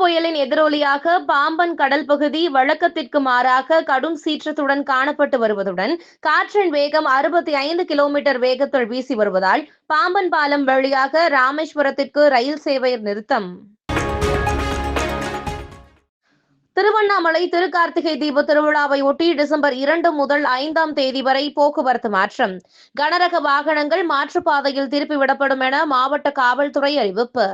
புயலின் எதிரொலியாக பாம்பன் கடல் பகுதி வழக்கத்திற்கு மாறாக கடும் சீற்றத்துடன் காணப்பட்டு வருவதுடன் காற்றின் வேகம் அறுபத்தி ஐந்து கிலோமீட்டர் வேகத்தில் வீசி வருவதால் பாம்பன் பாலம் வழியாக ராமேஸ்வரத்திற்கு ரயில் சேவை நிறுத்தம். திருவண்ணாமலை திருக்கார்த்திகை தீப திருவிழாவை ஒட்டி டிசம்பர் இரண்டு முதல் ஐந்தாம் தேதி வரை போக்குவரத்து மாற்றம். கனரக வாகனங்கள் மாற்றுப்பாதையில் திருப்பிவிடப்படும் என மாவட்ட காவல்துறை அறிவிப்பு.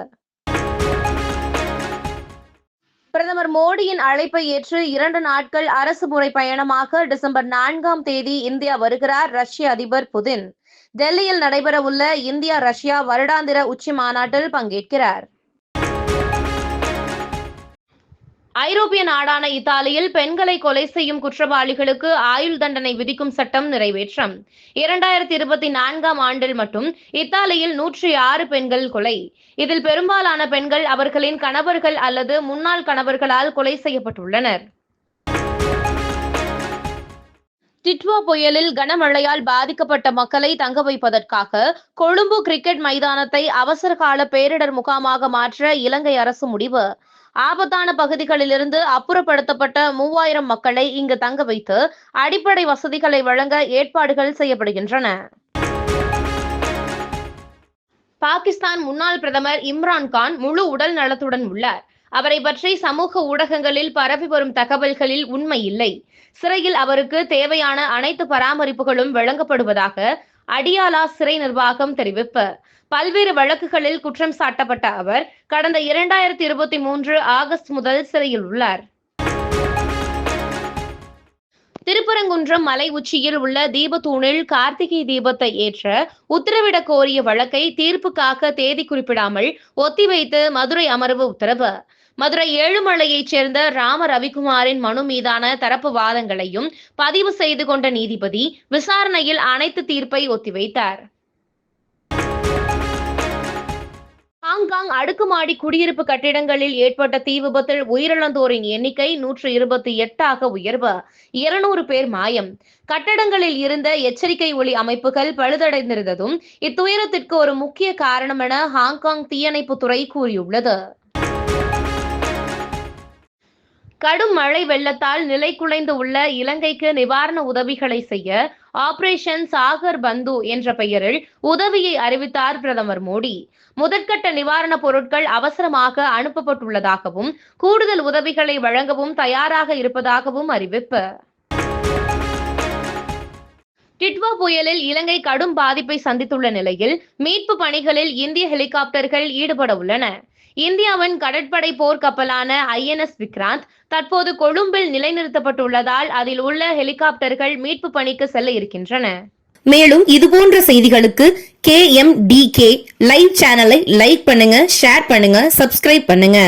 பிரதமர் மோடியின் அழைப்பை ஏற்று இரண்டு நாட்கள் அரசு முறை பயணமாக டிசம்பர் நான்காம் தேதி இந்தியா வருகிறார் ரஷ்ய அதிபர் புதின். டெல்லியில் நடைபெறவுள்ள இந்தியா ரஷ்யா வருடாந்திர உச்சி மாநாட்டில் பங்கேற்கிறார். ஐரோப்பிய நாடான இத்தாலியில் பெண்களை கொலை செய்யும் குற்றவாளிகளுக்கு ஆயுள் தண்டனை விதிக்கும் சட்டம் நிறைவேற்றம். இரண்டாயிரத்தி இருபத்தி நான்காம் ஆண்டில் மட்டும் இத்தாலியில் நூற்றி ஆறு பெண்கள் கொலை. இதில் பெரும்பாலான பெண்கள் அவர்களின் கணவர்கள் அல்லது முன்னாள் கணவர்களால் கொலை செய்யப்பட்டுள்ளனர். டிட்வா புயலில் கனமழையால் பாதிக்கப்பட்ட மக்களை தங்க வைப்பதற்காக கொழும்பு கிரிக்கெட் மைதானத்தை அவசரகால பேரிடர் முகாமாக மாற்ற இலங்கை அரசு முடிவு. ஆபத்தான பகுதிகளிலிருந்து அப்புறப்படுத்தப்பட்ட மூவாயிரம் மக்களை இங்கு தங்க வைத்து அடிப்படை வசதிகளை வழங்க ஏற்பாடுகள் செய்யப்படுகின்றன. பாகிஸ்தான் முன்னாள் பிரதமர் இம்ரான் கான் முழு உடல் நலத்துடன் உள்ளார். அவரை பற்றி சமூக ஊடகங்களில் பரவி வரும் தகவல்களில் உண்மை இல்லை. சிறையில் அவருக்கு தேவையான அனைத்து பராமரிப்புகளும் வழங்கப்படுவதாக அடியாலா சிறை நிர்வாகம் தெரிவிப்பு. பல்வேறு வழக்குகளில் குற்றம் சாட்டப்பட்ட அவர் கடந்த இரண்டாயிரத்தி இருபத்தி மூன்று ஆகஸ்ட் முதல் சிறையில் உள்ளார். திருப்பரங்குன்றம் மலை உச்சியில் உள்ள தீபத்தூணில் கார்த்திகை தீபத்தை ஏற்ற உத்தரவிடக் கோரிய வழக்கை தீர்ப்புக்காக தேதி குறிப்பிடாமல் ஒத்திவைத்து மதுரை அமர்வு உத்தரவு. மதுரை ஏழுமலையைச் சேர்ந்த ராம ரவிக்குமாரின் மனு மீதான தரப்பு வாதங்களையும் பதிவு செய்து கொண்ட நீதிபதி விசாரணையில் அனைத்து தீர்ப்பை ஒத்திவைத்தார். ஹாங்காங் அடுக்குமாடி குடியிருப்பு கட்டிடங்களில் ஏற்பட்ட தீ விபத்தில் உயிரிழந்தோரின் எண்ணிக்கை நூற்று இருபத்தி எட்டாக உயர்வு. இருநூறு பேர் மாயம். கட்டடங்களில் இருந்த எச்சரிக்கை ஒளி அமைப்புகள் பழுதடைந்திருந்ததும் இத்துயரத்திற்கு ஒரு முக்கிய காரணம் என ஹாங்காங் தீயணைப்புத்துறை கூறியுள்ளது. கடும் மழை வெள்ளத்தால் நிலை குலைந்து உள்ள இலங்கைக்கு நிவாரண உதவிகளை செய்ய ஆபரேஷன் சாகர் பந்து என்ற பெயரில் உதவியை அறிவித்தார் பிரதமர் மோடி. முதற்கட்ட நிவாரணப் பொருட்கள் அவசரமாக அனுப்பப்பட்டுள்ளதாகவும் கூடுதல் உதவிகளை வழங்கவும் தயாராக இருப்பதாகவும் அறிவிப்பு. டிட்வா புயலில் இலங்கை கடும் பாதிப்பை சந்தித்துள்ள நிலையில் மீட்பு பணிகளில் இந்திய ஹெலிகாப்டர்கள் ஈடுபட உள்ளன. இந்தியாவின் கடற்படை போர்க்கப்பலான ஐஎன்எஸ் விக்ராந்த் தற்போது கொழும்பில் நிலைநிறுத்தப்பட்டுள்ளதால் அதில் உள்ள ஹெலிகாப்டர்கள் மீட்பு பணிக்கு செல்ல இருக்கின்றன. மேலும் இதுபோன்ற செய்திகளுக்கு K M D K live சேனலை லைக் பண்ணுங்க ஷேர் பண்ணுங்க சப்ஸ்கிரைப் பண்ணுங்க.